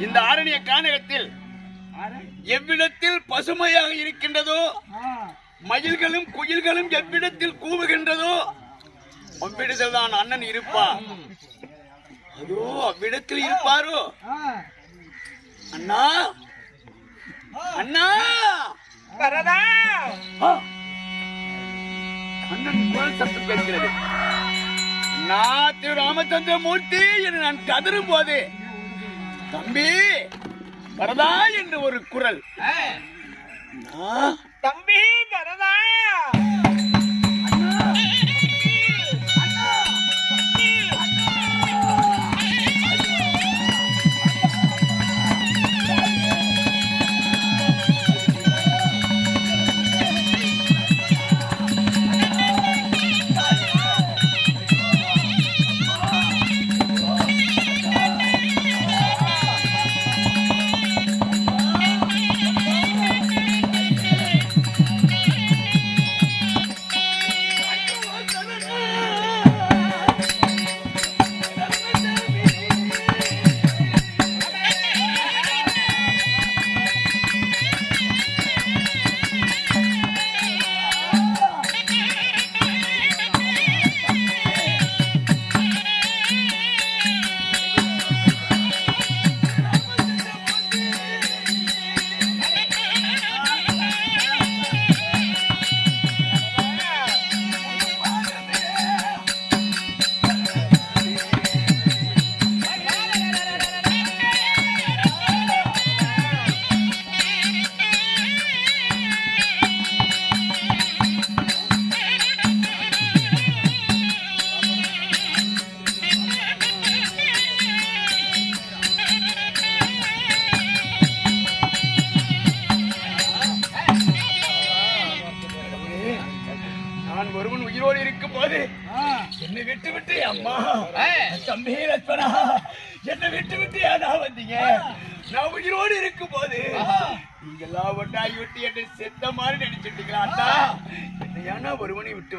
இந்த ஆரண்ய கானகத்தில் எவ்விடத்தில் பசுமையாக இருக்கின்றதோ மயில்களும் குயில்களும் எவ்விடத்தில் கூவுகின்றதோ அவ்விடத்தில் தான் அண்ணன் இருப்பார். அதோ அவ்விடத்தில் இருப்பாரோ? அண்ணா? அண்ணா? வரதா! அண்ணன் குரல் சத்தம் கேட்கிறது. அண்ணா திரு ராமச்சந்திர மூர்த்தி என்று நான் கதறும் போது தம்பி வரதா என்று ஒரு குரல். தம்பி வரதா.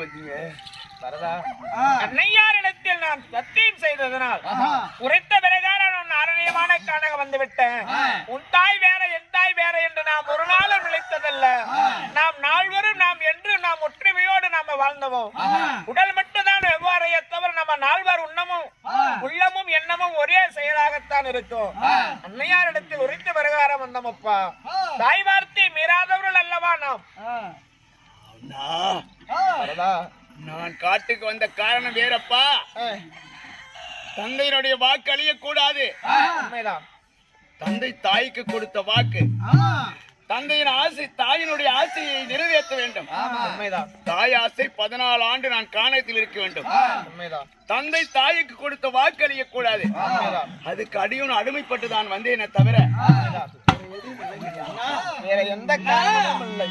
வந்தீங்க. வரதா? அன்னையாரிடத்தில் நான் சத்தியம் செய்ததனால் உரைத்த பிரகாரம் நான் அரணியமான காணக வந்து விட்டேன் உன் தாய் வேற என் தாய் வேற என்று நாம் ஒரு நாளும் நிலைத்ததல்ல நாம் நால்வரும் நாம் என்று நாம் ஒற்றுமையோடு நாம வாழ்ந்தவோம் உடல் மட்டும்தான் வெவ்வாறைய தவிர நம்ம நால்வர் உண்ணமும் உள்ளமும் எண்ணமும் ஒரே செயலாகத்தான் இருக்கும் அன்னையாரிடத்தில் உரைத்த பிரகாரம் வந்தோமப்பா தாய் வார்த்தை மீறாதவர்கள் அல்லவா நாம் அண்ணா வரதா நான் காட்டுக்கு வந்த காரணம் வேறப்பா தந்தையினுடைய வாக்கு அழியக்கூடாது. உண்மைதான். தந்தை தாய்க்கு கொடுத்த வாக்கு. தந்தையின் ஆசை தாயினுடைய ஆசையை நிறைவேற்ற வேண்டும். உண்மைதான். தாய் ஆசை பதினாலு ஆண்டு நான் காணத்தில் இருக்க வேண்டும். உண்மைதான். தந்தை தாய்க்கு கொடுத்த வாக்கு அழியக்கூடாது. அதுக்கு அடியும் அடிமைப்பட்டு தான் வந்தேனே தவிர வேற எந்த காரணமும் இல்லை.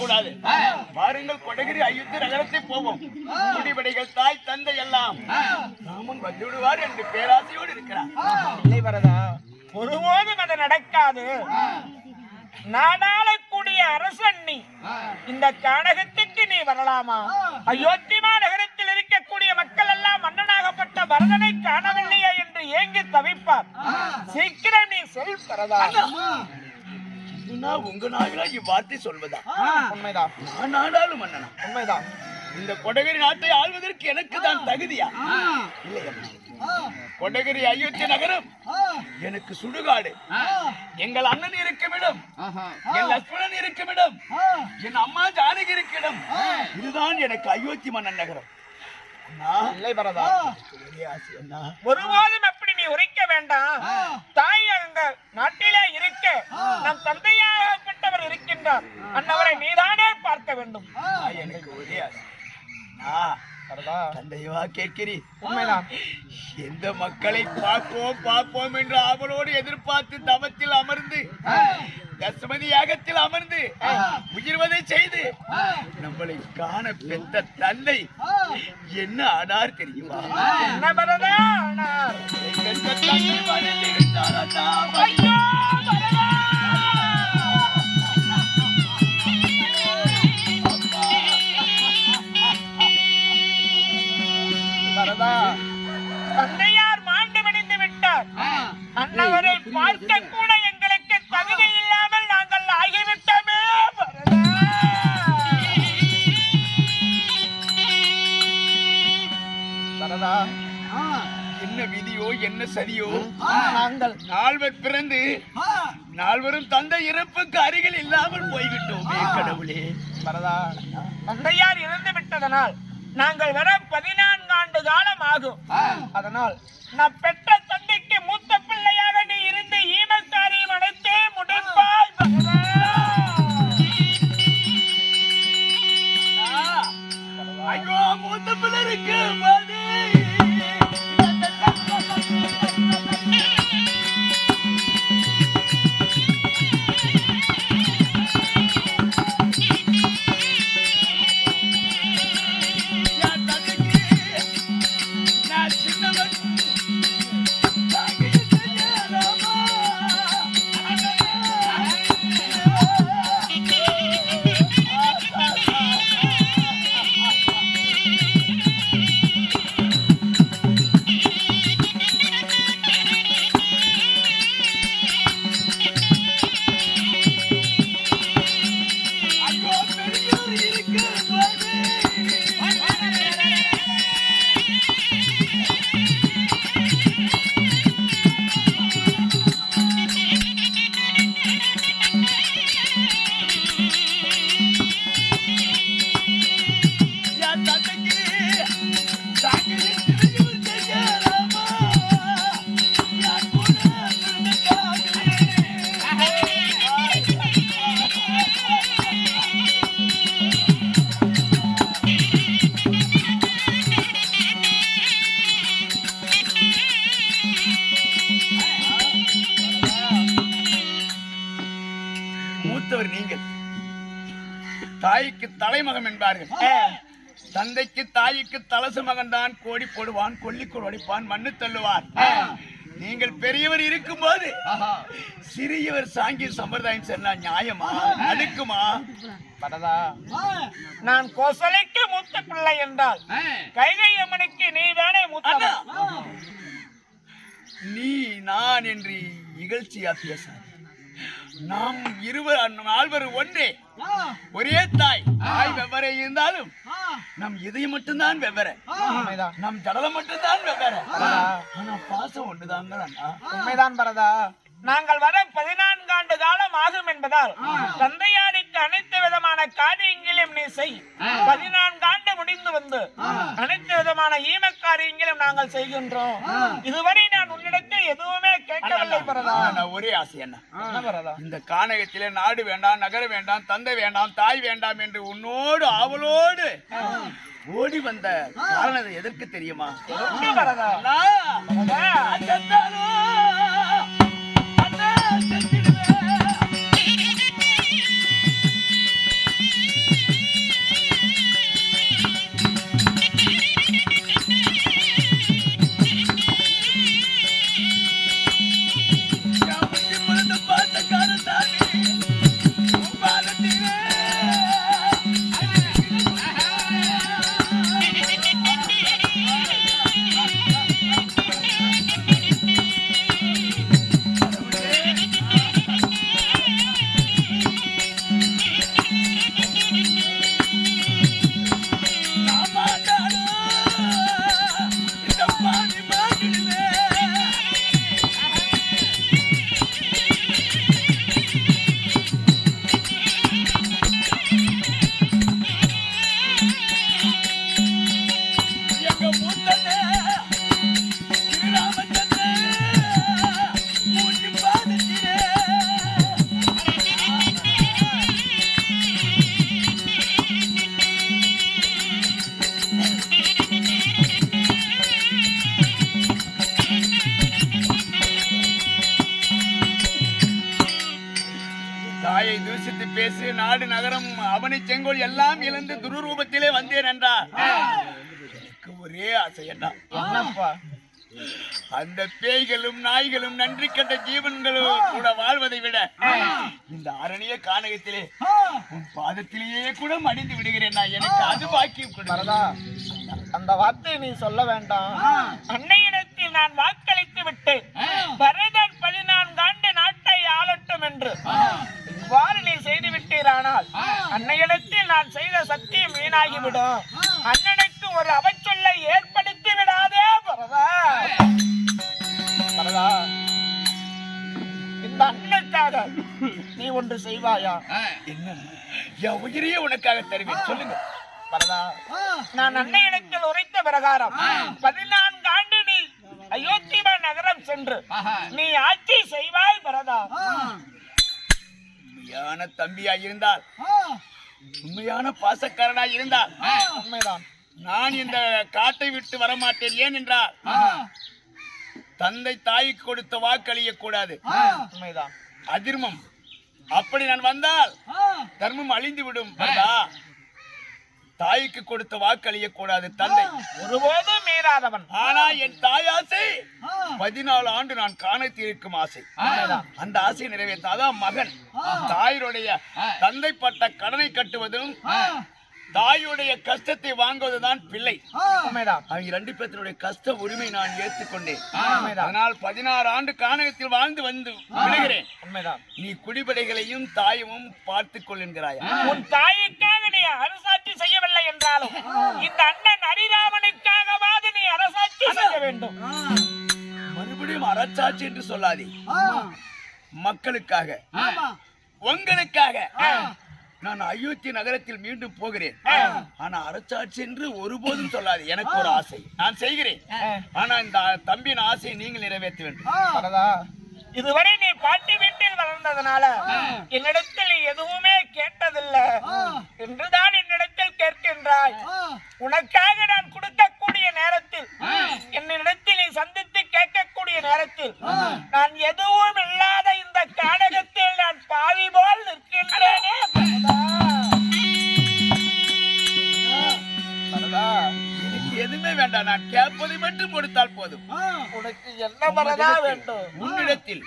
இருக்கக்கூடாது பாருங்கள் கொடகிரி அயுத்தி நகரத்தை போவோம். குடிபடைகள் தாய் தந்தை எல்லாம். ராமன் வந்து விடுவார் என்று பேராசையோடு இருக்கிறார். இல்லை வரதா ஒருபோதும் அது நடக்காது. நாடாளக்கூடிய அரசன் நீ. இந்த கானகத்துக்கு நீ வரலாமா? அயோத்திமா நகரத்தில் இருக்கக்கூடிய மக்கள் எல்லாம் மன்னனாகப்பட்ட பரதனை காணவில்லையே என்று ஏங்கி தவிப்பார். சீக்கிரம் நீ சொல் வரதா. இதுனா உங்க நாவிலா இவ்வார்த்தை சொல்வதா? உண்மைதான். நான் நாடாளும் மன்னனா உண்மைதான். இந்த கொடகிரி நாட்டை ஆள்வதற்கு எனக்கு தான் தகுதியா? இல்லையா கொடகிரி அயோத்தி நகரம் எனக்கு சுடுகாடு. எங்கள் அண்ணன் இருக்கும் இடம் என் லட்சுமணன் இருக்கும் இடம் என் அம்மா ஜானகி இருக்கும் இடம் இதுதான் எனக்கு அயோத்தி மன்னன் நகரம். இல்லை பரதா. ஒரே ஆசை அண்ணா. ஒருபோதும் அப்படி நீ உரைக்க வேண்டாம். தாய் அங்க நாட்டிலே இருக்க. நம் தந்தையாகப்பட்டவர் இருக்கின்றார். அன்னவரை நீதானே பார்க்க வேண்டும். எனக்கு ஒரே தந்தைவா கேட்கிறீ. உண்மைதான் எந்த மக்களை பார்ப்போம் பார்ப்போம் என்று அவளோடு எதிர்பார்த்து தவத்தில் அமர்ந்து தசமதி யாகத்தில் அமர்ந்து உயிர்வதை செய்து நம்மளை காண பெற்ற தந்தை என்ன ஆனார் தெரியுமா? தந்தையார் மாண்டு விட்டார். அன்னவரை பார்க்க கூட என்ன சரியோ நாங்கள். நால்வர் பிறந்து நால்வரும் தந்தை இறப்புக்கு அருகில் இல்லாமல் போய்விட்டோமே கடவுளே. பரதா தந்தையார் இறந்து விட்டதனால் நாங்கள் வர பதினான்கு ஆண்டு காலம் ஆகும் அதனால் நான் பெற்ற தந்தைக்கு மூத்த பிள்ளையாக நீ இருந்து ஈமக்காரியம் அனைத்தே முடிப்பாய். ஐயோ மூத்த பிள்ளருக்கு மதி. தாய்க்கு தலைமகம் என்பார்கள். தந்தைக்கு தாய்க்கு தலசு மகன் தான் கோடி போடுவான் கொல்லிக்கோள் உடைப்பான் மண்ணு தள்ளுவான் நீங்கள் பெரியவர் இருக்கும்போது சிறியவர் சாங்கிய சம்பிரதாயம் சொன்னா நியாயமா? அடுக்குமா பரதா நான் கோசலைக்கு மூத்த பிள்ளை என்றால் கைகை அம்மனுக்கு நீ தானே மூத்த நீ நான் என்று இகழ்ச்சியா பேச நாம் இருவர் நால்வர் ஒன்றே. ஒரே தாய். தாய் வெவ்வேறு இருந்தாலும் நம் இதயம் மட்டும்தான் வெவ்வேறு. நம் ஜடலம் மட்டும்தான் வெவ்வேறு. ஆனா பாசம் ஒண்ணுதாங்க உண்மைதான் பரதா. நாங்கள் வர பதினான்கு ஆண்டு காலம் ஆகும் என்பதால் தந்தையாருக்கு அனைத்து விதமான காரியங்களையும் நீ செய் பதினான்கு ஆண்டு முடிந்து வந்து அனைத்து விதமான ஈம காரியங்களையும் நாங்கள் செய்கின்றோம் இதுவரை நான் உன்னிடத்தில் எதுவுமே கேட்கவில்லை பரதா ஒரே ஆசை என்ன இந்த கானகத்திலே நாடு வேண்டாம் நகர வேண்டாம் தந்தை வேண்டாம் தாய் வேண்டாம் என்று உன்னோடு ஆவலோடு ஓடி வந்த காரணம் எதற்கு தெரியுமா நாடு நகரம் அவனி செங்கோல் எல்லாம் இழந்து துருரூபத்திலே வந்தேன் எனக்கு ஒரே ஆசை என்ன என்னப்பா அந்த பேய்களும் நாய்களும் நன்றி கட்ட ஜீவன்களும் கூட வாழ்வதை விட இந்த அரணிய கானகத்திலே உன் பாதத்திலேயே கூட மடிந்து விடுகிறேன் நான். எனக்கு அது பாக்கியம் கொடு வரதா அந்த வார்த்தையை நீ சொல்ல வேண்டாம். அன்னையிடத்தில் நான் வாக்களித்து விட்டு பரதன் பதினான்கு ஆண்டு நாட்டை ஆளட்டும் என்று இவ்வாறு நீ செய்து விட்டீரானால் அன்னையிடத்தில் நான் செய்த சத்தியம் வீணாகிவிடும். அண்ணனுக்கு ஒரு அவச்சொல்லை ஏற்படுத்தி விடாதே பரதா. பரதா இந்த அண்ணனுக்காக நீ ஒன்று செய்வாயா? என்ன என் உயிரையே உனக்காக தருவேன். சொல்லுங்க. வரதா நான் அன்னையிடத்தில் உரைத்த பிரகாரம் பதினான்கு ஆண்டு நீ அயோத்தியா நகரம் சென்று நீ ஆட்சி செய்வாய் பரதா. உண்மையான தம்பியா இருந்தால் உண்மையான பாசக்காரனா இருந்தால் உண்மைதான். நான் இந்த காட்டை விட்டு வரமாட்டேன் ஏன் என்றால் தந்தை தாய்க்கு கொடுத்த வாக்களிய கூடாது உண்மைதான். அதிர்மம். அப்படி நான் வந்தால் தர்மம் அழிந்து விடும் தாய்க்கு கொடுத்த வாக்களிய கூடாது தந்தை ஒருபோதும் மீறாதவன். ஆனா என் தாய் ஆசை பதினாலு ஆண்டு நான் காணத்திருக்கும் ஆசை. அந்த ஆசையை நிறைவேற்ற அதான் மகன் தாயுடைய தந்தை பட்ட கடனை கட்டுவதும் தாயுடைய கஷ்டத்தை வாங்குவதுதான் பிள்ளை. உண்மைதான் அவங்க ரெண்டு பேர்த்தினுடைய கஷ்ட உரிமை நான் ஏற்றுக்கொண்டேன். அதனால் பதினாறு ஆண்டு கானகத்தில் வாழ்ந்து வந்து உண்மைதான் நீ குடிபடைகளையும் தாயமும் பார்த்துக் கொள்ளுகிறாயா உன் தாய்க்காக நீ அரசாட்சி செய்யவில்லை என்றாலும் இந்த அண்ணன் ஹரிராமனுக்காகவாது நீ அரசாட்சி செய்ய வேண்டும். மறுபடியும் அரசாட்சி என்று சொல்லாதே. மக்களுக்காக. உங்களுக்காக. நான் அயோத்தி நகரத்தில் மீண்டும் போகிறேன். ஆனா அரசாட்சி என்று ஒருபோதும் சொல்லாது. எனக்கு ஒரு ஆசை. நான் செய்கிறேன். ஆனா இந்த தம்பியின் ஆசையை நீங்கள் நிறைவேற்ற வேண்டும். இதுவரை நீ பாட்டி வீட்டில் வளர்ந்ததனால என்னிடத்தில் எதுவுமே கேட்டதில்லை. என்றுதான் என்னிடத்தில் கேட்கின்றாய். உனக்காக நான் கொடுக்கக்கூடிய நேரத்தில் என்னிடத்தில் நீ சந்தித்து கேட்கக்கூடிய நேரத்தில் நான் எதுவும் இல்லாத இந்த காடகத்தில் நான் பாவி போல் நிற்கின்றேனே எதுவுமே வேண்டாம். நான் கேட்பதை மட்டும் கொடுத்தால் போதும். உனக்கு என்ன பரதா வேண்டும்? உன்னிடத்தில்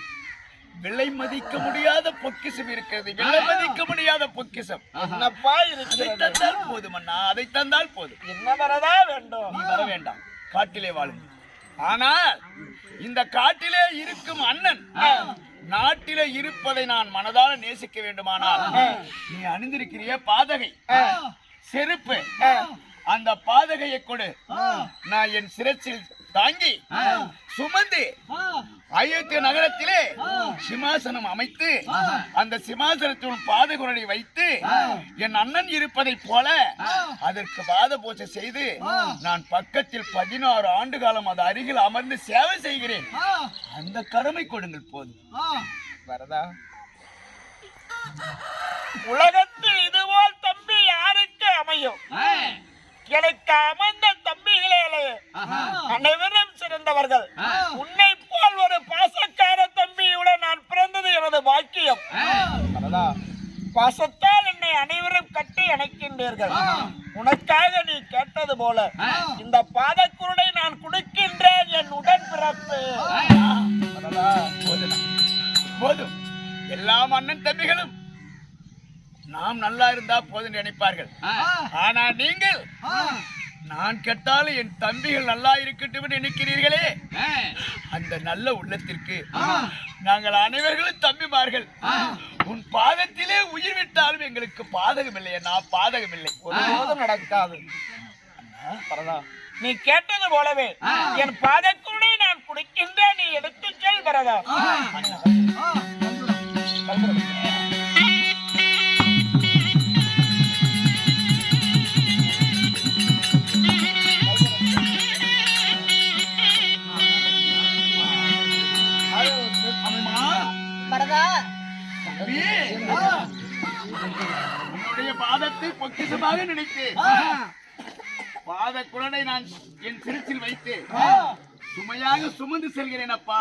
விலை மதிக்க முடியாத பொக்கிஷம் இருக்கிறது. விலை மதிக்க முடியாத பொக்கிஷம். என்னப்பா அதை இருக்கிறது தந்தால் போதும் அண்ணா. அதை தந்தால் போதும். என்ன பரதா வேண்டும்? நீ வர வேண்டாம். காட்டிலே வாழுங்க ஆனால் இந்த காட்டிலே இருக்கும் அண்ணன் நாட்டிலே இருப்பதை நான் மனதால நேசிக்க வேண்டுமானால் நீ அணிந்திருக்கிறிய பாதகை செருப்பு அந்த பாதகையை கொடு. நான் என் சிரச்சில் தாங்கி சுமந்து அயோத்திய நகரத்திலே சிம்மாசனம் அமைத்து அந்த சிம்மாசனத்தின் பாதகுரனை வைத்து என் அண்ணன் இருப்பதைப் போல அதற்கு பாத பூஜை செய்து நான் பக்கத்தில் பதினாறு ஆண்டு காலம் அது அருகில் அமர்ந்து சேவை செய்கிறேன். அந்த கடமை கொடுங்கள் போதும். வரதா? உலகத்தில் இதுபோல் தம்பி யாருக்கு அமையும்? எனக்கு அமர்ந்த தம்பிகளே அனைவரும் சிறந்தவர்கள். உன்னை போல் ஒரு பாசக்கார தம்பியுடன் நான் பிறந்தது எனது பாக்கியம். பாசத்தால் என்னை அனைவரும் கட்டி அணைக்கின்றீர்கள். உனக்காக நீ கேட்டது போல இந்த பாதக்குருடை நான் கொடுக்கின்றேன் என் உடன் பிறப்பு போதும். எல்லாம் அண்ணன் தம்பிகளும் நாம் நல்லா இருந்தா போதும் நினைப்பார்கள். ஆனா நீங்கள் நான் கெட்டாலும் என் தம்பிகள் நல்லா இருக்கட்டும் நினைக்கிறீர்களே? அந்த நல்ல உள்ளத்திற்கு நாங்கள் அனைவர்களும் தம்பிமார்கள். உன் பாதத்திலே உயிர் விட்டாலும் எங்களுக்கு பாதகம் இல்லை நான் பாதகம் இல்லை. ஒருபோதும் நடக்காது. நீ கேட்டது போலவே என் பாதக்கூடை நான் குடிக்கின்றேன் நீ எடுத்துச் செல் பரதா. பாதத்தை பொக்கிஷமாக நினைத்து பாத குழந்தை நான் என் சிறுச்சில் வைத்து சுமையாக சுமந்து செல்கிறேன் அப்பா.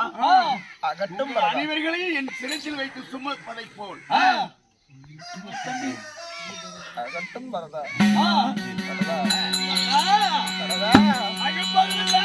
அகட்டும் அனைவர்களையும் என் சிறுச்சில் வைத்து சுமப்பதை போல். அகட்டும் வரதா வரதா வரதா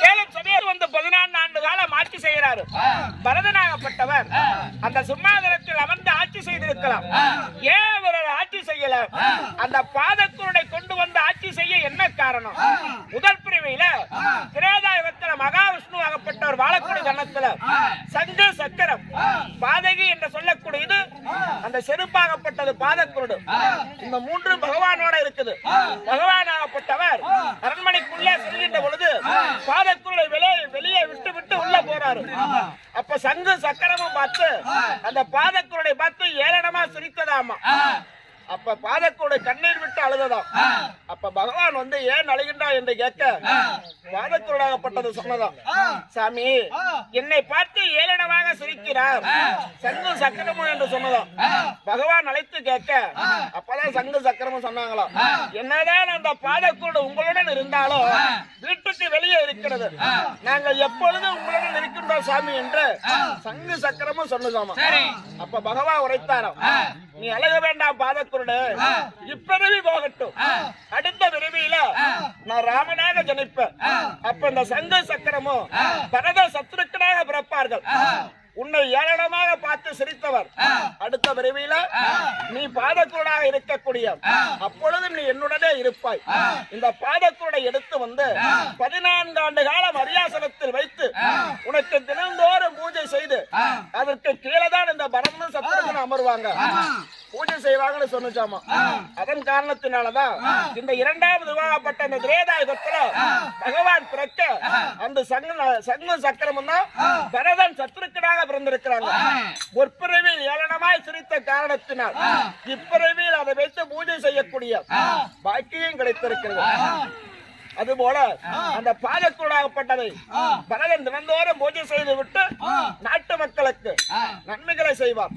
சேலம் சபையில் வந்து பதினான்கு ஆண்டு காலம் ஆட்சி செய்கிறாரு. பரதனாகப்பட்டவர் அந்த சிம்மாதனத்தில் அமர்ந்து ஆட்சி செய்திருக்கலாம். ஏன் அவர் ஆட்சி செய்யல. அந்த பாதக்குருடை கொண்டு வந்து ஆட்சி செய்ய என்ன காரணம்? முதல் பிரிவையில திரேதாயுகத்துல மகாவிஷ்ணு ஆகப்பட்டவர் வாழக்கூடிய கணத்துல சங்கு சக்கரம் பாதகி என்று சொல்லக்கூடியது அந்த செருப்பாகப்பட்டது பாதக்குருடு இந்த மூன்று பகவானோட இருக்குது. பகவானாகப்பட்டவர் அரண்மனைக்குள்ளே செல்கின்ற பொழுது பாதக்குருளை வெளியே வெளியே விட்டு விட்டு உள்ள போறாரு. அப்ப சங்கு சக்கரமும் பார்த்து அந்த பாதக்குருளை பார்த்து ஏளனமா சிரித்ததாமா. அப்ப பாதக்குருடை கண்ணீர் விட்டு அழுததாம். அப்ப பகவான் வந்து ஏன் அழுகின்றா என்று கேட்க பாதக்குருடாகப்பட்டது சொன்னதாம் சாமி என்னை பார்த்து ஏளனமாக சிரிக்கிறார். சங்கு சக்கரமும் என்று சொன்னதாம். பகவான் அழைத்து கேட்க அப்பதான் சங்கு சக்கரமும் சொன்னாங்களாம். என்னதான் அந்த பாதக்கூடு உங்களுடன் இருந்தாலும் வீட்டுக்கு வெளியே இருக்கிறது. நாங்கள் எப்பொழுதும் உங்களுடன் இருக்கின்றோம் சாமி என்று சங்கு சக்கரமும் சொன்னதாமா. அப்ப பகவான் உரைத்தாராம் நீ அழக வேண்டாம் பாதக்குருடு இப்பிறவி போகட்டும். அடுத்த விரைவில நான் ராமனாக ஜனிப்பேன். அப்ப இந்த சங்க சக்கரமும் பரத சத்துருக்கனாக பிறப்பார்கள். உன்னை ஏளனமாக பார்த்து சிரித்தவர். அடுத்த விரைவில நீ பாதக்கூடாக இருக்கக்கூடிய அப்பொழுது நீ என்னுடனே இருப்பாய். இந்த பாதக்கூடை எடுத்து வந்து பதினான்கு ஆண்டு காலம் அரியாசனத்தில் வைத்து உனக்கு தினந்தோறும் பூஜை செய்து அதற்கு கீழே தான் இந்த பரம சத்திரத்தில் அமருவாங்க. பூஜை செய்வாங்கன்னு சொன்னுச்சாமா அதன் காரணத்தினாலதான் இந்த இரண்டாவது விவாகப்பட்ட இந்த திரேதாயுகத்துல பகவான் பிறக்க அந்த சங்க சங்கம் சக்கரமும் தான் பரதன் சத்துருக்கனாக பிறந்திருக்கிறாங்க. முற்பிறவியில் ஏளனமாய் சிரித்த காரணத்தினால் இப்பிறவியில் அதை வைத்து பூஜை செய்யக்கூடிய பாக்கியம் கிடைத்திருக்கிறது. அதுபோல அந்த பாதக்கூடாகப்பட்டதை பரதன் தினந்தோறும் பூஜை செய்து விட்டு நாட்டு மக்களுக்கு நன்மைகளை செய்வார்.